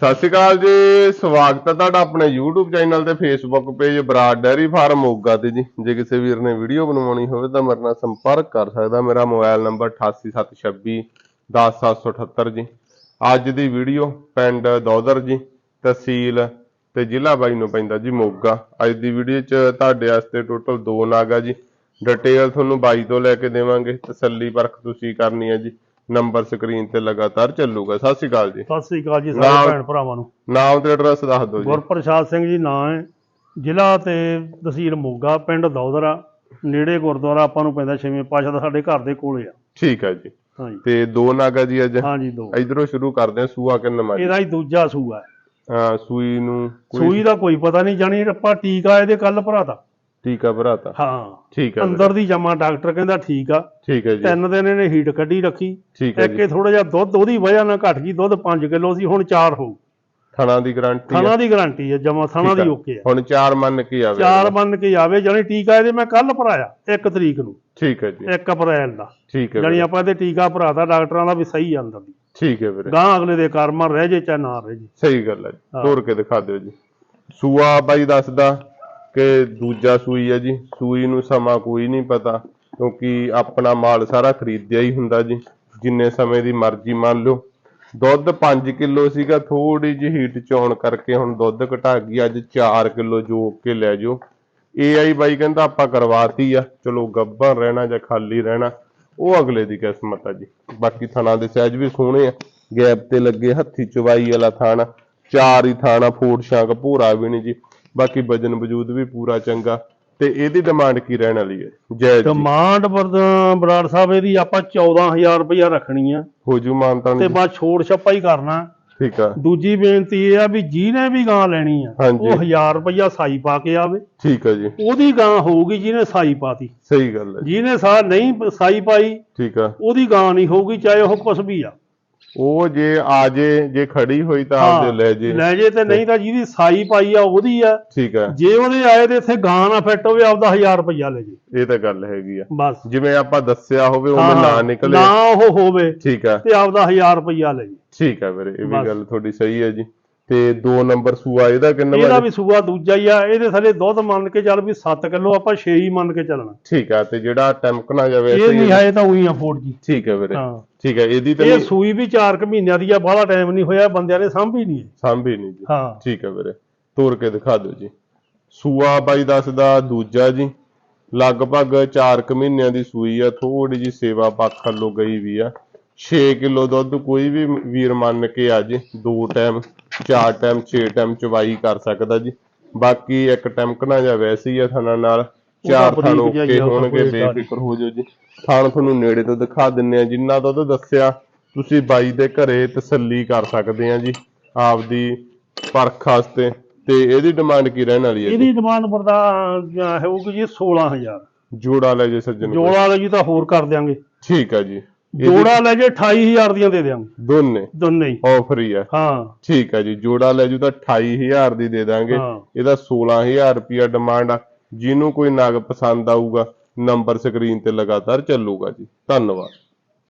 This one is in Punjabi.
ਸਤਿ ਸ਼੍ਰੀ ਅਕਾਲ ਜੀ, ਸਵਾਗਤ ਹੈ ਤੁਹਾਡਾ ਆਪਣੇ YouTube ਚੈਨਲ ਤੇ Facebook page Brar dairy farm Moga ਤੇ ਜੀ। ਜੇ ਕਿਸੇ ਵੀਰ ਨੇ ਵੀਡੀਓ ਬਣਵਾਉਣੀ ਹੋਵੇ ਤਾਂ ਮੇਰੇ ਨਾਲ ਸੰਪਰਕ ਕਰ ਸਕਦਾ, ਮੇਰਾ ਮੋਬਾਈਲ ਨੰਬਰ 8876 10778 ਜੀ। ਅੱਜ ਦੀ ਵੀਡੀਓ ਪਿੰਡ ਦੌਦਰ ਜੀ, ਤਹਿਸੀਲ ਤੇ ਜ਼ਿਲ੍ਹਾ ਬਾਈ ਨੂੰ ਪੈਂਦਾ ਜੀ ਮੋਗਾ। ਅੱਜ ਦੀ ਵੀਡੀਓ 'ਚ ਤੁਹਾਡੇ ਵਾਸਤੇ ਟੋਟਲ ਦੋ ਨਾਗ ਆ ਜੀ। ਡਿਟੇਲ ਤੁਹਾਨੂੰ ਬਾਈ ਤੋਂ ਲੈ ਕੇ ਦੇਵਾਂਗੇ, ਤਸੱਲੀ ਪਰਖ ਤੁਸੀਂ ਕਰਨੀ ਹੈ ਜੀ। ਨੰਬਰ ਸਕਰੀਨ ਤੇ ਲਗਾਤਾਰ ਚੱਲੂਗਾ। ਸਤਿ ਸ਼੍ਰੀ ਅਕਾਲ ਜੀ। ਸਤਿ ਸ੍ਰੀ ਅਕਾਲ ਜੀ ਨਾਮ- ਸਾਰੇ ਭੈਣ ਭਰਾਵਾਂ ਨੂੰ। ਨਾਮ ਤੇ ਐਡਰੈਸ ਦੱਸ ਦਿਓ ਜੀ। ਗੁਰਪ੍ਰਸਾਦ ਸਿੰਘ ਜੀ ਨਾਂ ਹੈ। ਜ਼ਿਲ੍ਹਾ ਤੇ ਤਹਿਸੀਲ ਮੋਗਾ ਪਿੰਡ ਦੌਦਰਾ ਨੇੜੇ ਗੁਰਦੁਆਰਾ ਆਪਾਂ ਨੂੰ ਪੈਂਦਾ ਛੇਵੇਂ ਪਾਸ਼ਾ ਦਾ ਸਾਡੇ ਘਰ ਦੇ ਕੋਲੇ ਆ। ਠੀਕ ਹੈ ਜੀ। ਹਾਂਜੀ। ਤੇ ਦੋ ਨਾਗਾ ਜੀ ਅੱਜ। ਹਾਂਜੀ ਦੋ। ਇਧਰੋਂ ਸ਼ੁਰੂ ਕਰਦੇ ਹਾਂ ਸੂਆ ਕਿੰਨਾ ਮਾਰੀ। ਇਹਦਾ ਹੀ ਦੂਜਾ ਸੂਆ ਹੈ। ਹਾਂ ਸੂਈ ਨੂੰ ਕੋਈ ਸੂਈ ਦਾ ਕੋਈ ਪਤਾ ਨਹੀਂ ਜਾਣੀ ਆਪਾਂ ਟੀਕਾ ਇਹਦੇ ਕੱਲ ਭਰਾਤਾ ਟੀਕਾ ਭਰਾਤਾ ਹਾਂ। ਠੀਕ ਹੈ ਅੰਦਰ ਦੀ ਜਮਾ ਡਾਕਟਰ ਕਹਿੰਦਾ ਠੀਕ ਆ। ਠੀਕ ਹੈ ਜੀ। ਤਿੰਨ ਦਿਨ ਇਹਨੇ ਹੀਟ ਕੱਢੀ ਰੱਖੀ। ਠੀਕ ਹੈ ਜੀ। ਇੱਕੇ ਥੋੜਾ ਜਿਹਾ ਦੁੱਧ ਉਹਦੀ ਵਜ੍ਹਾ ਨਾਲ ਘਟ ਗਈ। ਦੁੱਧ 5 ਕਿਲੋ ਸੀ ਹੁਣ 4 ਹੋਊ। ਥਣਾ ਦੀ ਗਾਰੰਟੀ ਥਣਾ ਦੀ ਗਾਰੰਟੀ ਹੈ ਜਮਾ ਥਣਾ ਦੀ ਓਕੇ ਆ। ਹੁਣ ਚਾਰ ਮੰਨ ਕੇ ਆਵੇ। ਚਾਰ ਬੰਨ ਕੇ ਆਵੇ ਜਾਣੀ ਟੀਕਾ ਇਹਦੇ ਮੈਂ ਕੱਲ ਭਰਾਇਆ 1 ਤਰੀਕ ਨੂੰ। ਠੀਕ ਹੈ ਜੀ। 1 ਅਪ੍ਰੈਲ ਦਾ। ਠੀਕ ਹੈ ਵੀਰੇ, ਆਪਾਂ ਇਹਦੇ ਟੀਕਾ ਭਰਾਤਾ ਡਾਕਟਰਾਂ ਦਾ ਵੀ ਸਹੀ ਆ ਅੰਦਰ ਦੀ। ਠੀਕ ਹੈ ਵੀਰੇ। ਗਾਂ ਅਗਲੇ ਦੇ ਕਰਮਾਂ ਰਹਿ ਜੇ ਚਾਹੇ ਨਾ ਰਹਿ ਜੇ। ਸਹੀ ਗੱਲ ਹੈ ਜੀ। ਹਾਂ। ਤੋੜ ਕੇ ਦਿਖਾ ਦਿਓ ਜੀ। ਸੂਆ ਬਾਈ ਦੱਸਦਾ ਕਿ ਦੂਜਾ ਸੂਈ ਹੈ ਜੀ। ਸੂਈ ਨੂੰ ਸਮਾਂ ਕੋਈ ਨਹੀਂ ਪਤਾ, ਕਿਉਂਕਿ ਆਪਣਾ ਮਾਲ ਸਾਰਾ ਖਰੀਦਿਆ ਹੀ ਹੁੰਦਾ ਜੀ। ਜਿੰਨੇ ਸਮੇਂ ਦੀ ਮਰਜ਼ੀ ਮੰਨ ਲਓ। ਦੁੱਧ 5 ਕਿਲੋ ਸੀਗਾ ਥੋੜੀ ਜਿਹੀ ਹੀਟ ਚ ਆਉਣ ਕਰਕੇ ਹੁਣ ਦੁੱਧ ਘਟਾ ਗਈ, ਅੱਜ 4 ਕਿਲੋ ਜੋਕ ਕੇ ਲੈ ਜਾਓ। ਏਆਈ ਬਾਈ ਕਹਿੰਦਾ ਆਪਾਂ ਕਰਵਾਤੀ ਆ। ਚਲੋ ਗੱਭਰ ਰਹਿਣਾ ਜਾਂ ਖਾਲੀ ਰਹਿਣਾ, ਉਹ ਅਗਲੇ ਦੀ ਕਿਸਮਤ ਆ ਜੀ। ਬਾਕੀ ਥਣਾ ਦੇ ਸਹਿਜ ਵੀ ਸੋਹਣੇ ਆ। ਗੈਪ ਤੇ ਲੱਗੇ ਹੱਥੀ ਚਵਾਈ ਵਾਲਾ ਥਾਣਾ, ਚਾਰ ਹੀ ਥਾਣਾ ਫੋੜ ਸ਼ਾਂਕ ਭੂਰਾ ਵੀ ਨਹੀਂ ਜੀ। ਬਾਕੀ ਵਜਨ ਵਜੂਦ ਵੀ ਪੂਰਾ ਚੰਗਾ ਤੇ ਇਹਦੀ ਡਿਮਾਂਡ ਕੀ ਰਹਿਣ ਵਾਲੀ ਹੈ? ਜੈ ਜੀ। ਡਿਮਾਂਡ ਬਰ- ਬਰਾੜ ਸਾਹਿਬ ਇਹਦੀ ਆਪਾਂ 14000 ਰੁਪਇਆ ਰੱਖਣੀ ਆ। ਹੋ ਜੂ ਮਾਨਤਾਨ ਤੇ ਬਾਅਦ ਛੋੜ ਛੱਪਾ ਹੀ ਕਰਨਾ। ਠੀਕ ਆ। ਦੂਜੀ ਬੇਨਤੀ ਇਹ ਆ ਵੀ ਜਿਹਨੇ ਵੀ ਗਾਂ ਲੈਣੀ ਆ। ਉਹ 1000 ਰੁਪਇਆ ਸਾਈ ਪਾ ਕੇ ਆਵੇ। ਠੀਕ ਆ ਜੀ। ਉਹਦੀ ਗਾਂ ਹੋਊਗੀ ਜਿਹਨੇ ਸਾਈ ਪਾਤੀ। ਸਹੀ ਗੱਲ ਹੈ। ਜਿਹਨੇ ਸਾ ਨਹੀਂ ਸਾਈ ਪਾਈ ਠੀਕ ਆ। ਉਹਦੀ ਗਾਂ ਨਹੀਂ ਹੋਊਗੀ ਚਾਹੇ ਉਹ ਕੁਛ ਵੀ ਆ। ਉਹ ਜੇ ਆ ਜੇ ਜੇ ਖੜੀ ਹੋਈ ਤਾਂ ਆਪਦੇ ਲੈ ਜੇ। ਲੈ ਜੇ ਤੇ ਨਹੀਂ ਤਾਂ ਜਿਹਦੀ ਸਾਈ ਪਾਈ ਆ ਉਹਦੀ ਆ। ਠੀਕ ਆ। ਜੇ ਉਹਦੇ ਆਏ ਤੇ ਇੱਥੇ ਗਾਂ ਨਾ ਫਿੱਟ ਹੋਵੇ ਆਪਦਾ 1000 ਰੁਪਇਆ ਲੈ ਜੇ। ਇਹ ਤਾਂ ਗੱਲ ਹੈਗੀ ਆ। ਬਸ। ਜਿਵੇਂ ਆਪਾਂ ਦੱਸਿਆ ਹੋਵੇ ਉਵੇਂ ਹਾਂ, ਨਾ ਨਿਕਲੇ। ਨਾ ਉਹ ਹੋਵੇ ਠੀਕ ਆ। ਤੇ ਆਪਦਾ 1000 ਰੁਪਇਆ ਲੈ ਜੇ। ਠੀਕ ਆ ਵੀਰੇ ਇਹ ਵੀ। ਗੱਲ ਤੁਹਾਡੀ ਸਹੀ ਹੈ ਜੀ। ਤੇ ਦੋ ਨੰਬਰ ਸੂਆ ਇਹਦਾ ਕਿੰਨਾ ਇਹਦਾ? ਵੀ ਸੂਆ ਦੂਜਾ ਹੀ ਆ ਇਹਦੇ ਥੱਲੇ ਦੁੱਧ ਮੰਨ ਕੇ ਚੱਲ ਵੀ 7 ਕਿਲੋ ਆਪਾਂ 6 ਹੀ ਮੰਨ ਕੇ ਚੱਲਣਾ। ਠੀਕ ਆ ਤੇ ਜਿਹੜਾ ਟੈਂਪਕਣਾ ਜਾਵੇ ਇਹ ਨਹੀਂ ਹੈ ਇਹ ਤਾਂ ਉਹੀ ਆ ਫੋੜ ਜੀ। ਠੀਕ ਹੈ ਵੀਰੇ। ਹਾਂ। ਠੀਕ ਹੈ ਇਹਦੀ ਤਾਂ ਇਹ ਸੂਈ ਵੀ 4 ਕੁ ਮਹੀਨਿਆਂ ਦੀ ਆ ਬਾਹਲਾ ਟਾਈਮ ਨਹੀਂ ਹੋਇਆ ਬੰਦਿਆਂ ਨੇ ਸਾਂਭੀ ਨਹੀਂ ਸਾਂਭੀ ਨਹੀਂ ਜੀ। ਹਾਂ। ਠੀਕ ਹੈ ਵੀਰੇ ਤੋੜ ਕੇ ਦਿਖਾ ਦਿਓ ਜੀ। ਸੂਆ ਬਾਈ ਦੱਸਦਾ ਦੂਜਾ ਜੀ ਲਗਭਗ 4 ਕੁ ਮਹੀਨਿਆਂ ਦੀ ਸੂਈ ਆ ਥੋੜੀ ਜੀ ਸੇਵਾ ਪੱਖ ਵੱਲੋਂ ਗਈ ਵੀ ਆ। 6 ਕਿਲੋ ਦੁੱਧ ਕੋਈ ਵੀ ਵੀਰ ਮੰਨ ਕੇ ਆ ਜੇ ਦੋ ਟਾਈਮ ਚਾਰ ਟਾਈਮ 6 ਟਾਈਮ ਚਵਾਈ ਕਰ ਸਕਦਾ ਜੀ। ਬਾਕੀ ਇੱਕ ਟੈਂਕਣਾ ਜਾਂ ਵੈਸੇ ਹੀ ਆ ਥਣਾ ਨਾਲ। ਚਾਰ ਥਣ ਓਕੇ ਹੋਣਗੇ ਬੇਫਿਕਰ ਹੋ ਜਾਓ ਜੀ। ਥਣ ਤੁਹਾਨੂੰ ਨੇੜੇ ਤੋਂ ਦਿਖਾ ਦਿੰਨੇ ਆ। ਜਿੰਨਾ ਦੁੱਧ ਦੱਸਿਆ ਤੁਸੀਂ ਬਾਈ ਦੇ ਘਰੇ ਤਸੱਲੀ ਕਰ ਸਕਦੇ ਆ ਜੀ ਆਪਦੀ ਪਰਖ ਵਾਸਤੇ। ਤੇ ਇਹਦੀ ਡਿਮਾਂਡ ਕੀ ਰਹਿਣ ਵਾਲੀ ਹੈ? ਇਹਦੀ ਡਿਮਾਂਡ ਬਰਦਾ ਹੋਊਗੀ ਜੀ 16000 ਜੋੜਾ ਲੈ ਜੇ ਸੱਜਣ। ਜੋੜਾ ਲੈ ਜੀ ਤਾਂ ਹੋਰ ਕਰ ਦਿਆਂਗੇ। ਠੀਕ ਆ ਜੀ। ਜੋੜਾ ਲੈ ਜੇ 28000 ਦੀਆਂ ਦੇ ਦਿਆਂਗੇ। ਦੋਨੇ? ਦੋਨੇ ਹੀ। ਆਫਰ ਹੀ ਆ। ਹਾਂ। ਠੀਕ ਆ ਜੀ ਜੋੜਾ ਲੈ ਜੂ ਤਾਂ 28000 ਦੀ ਦੇ ਦਾਂਗੇ ਹਾਂ। ਇਹਦਾ 16000 ਰੁਪਿਆ ਡਿਮਾਂਡ ਆ। ਜਿਹਨੂੰ ਕੋਈ ਨਗ ਪਸੰਦ ਆਊਗਾ ਨੰਬਰ ਸਕਰੀਨ ਤੇ ਲਗਾਤਾਰ ਚੱਲੂਗਾ ਜੀ। ਧੰਨਵਾਦ।